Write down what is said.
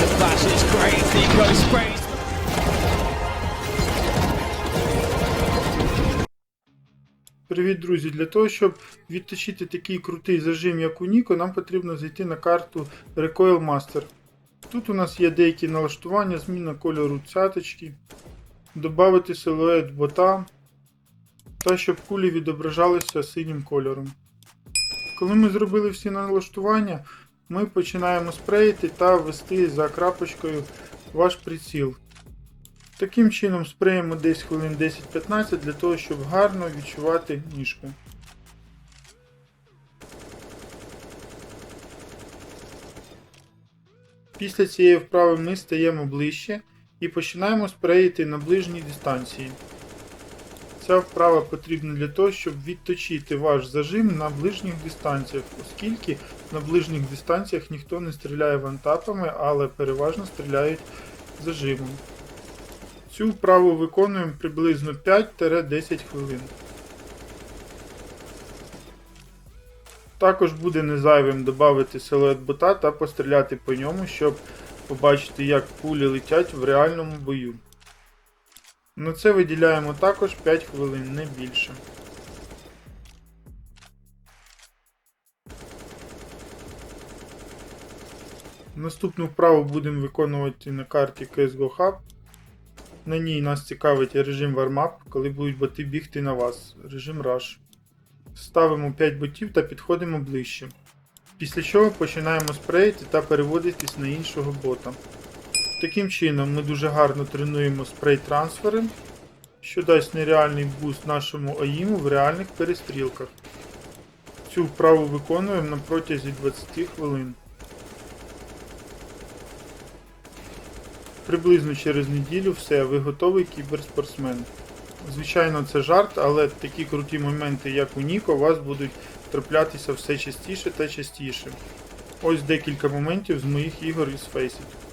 the flash is great. Negro sprays. Привіт, друзі! Для того, щоб відточити такий крутий зажим, як у Ніко, нам потрібно зайти на карту Recoil Master. Тут у нас є деякі налаштування, зміна кольору цяточки, додати силует бота та щоб кулі відображалися синім кольором. Коли ми зробили всі налаштування, ми починаємо спреїти та ввести за крапочкою ваш приціл. Таким чином спреємо десь хвилин 10-15 для того, щоб гарно відчувати ніжку. Після цієї вправи ми стаємо ближче і починаємо спреїти на ближній дистанції. Ця вправа потрібна для того, щоб відточити ваш зажим на ближніх дистанціях, оскільки на ближніх дистанціях ніхто не стріляє вантапами, але переважно стріляють зажимом. Цю вправу виконуємо приблизно 5-10 хвилин. Також буде незайвим додати силует бота та постріляти по ньому, щоб побачити, як кулі летять в реальному бою. На це виділяємо також 5 хвилин, не більше. Наступну вправу будемо виконувати на карті CSGO Hub. На ній нас цікавить режим Warm-up, коли будуть боти бігти на вас. Режим Rush. Ставимо 5 ботів та підходимо ближче. Після чого починаємо спреїти та переводитись на іншого бота. Таким чином ми дуже гарно тренуємо спрей-трансфери, що дасть нереальний буст нашому АІМу в реальних перестрілках. Цю вправу виконуємо на протязі 20 хвилин. Приблизно через неділю все, ви готовий кіберспортсмен. Звичайно, це жарт, але такі круті моменти, як у Ніко, у вас будуть траплятися все частіше та частіше. Ось декілька моментів з моїх ігор із Faceit.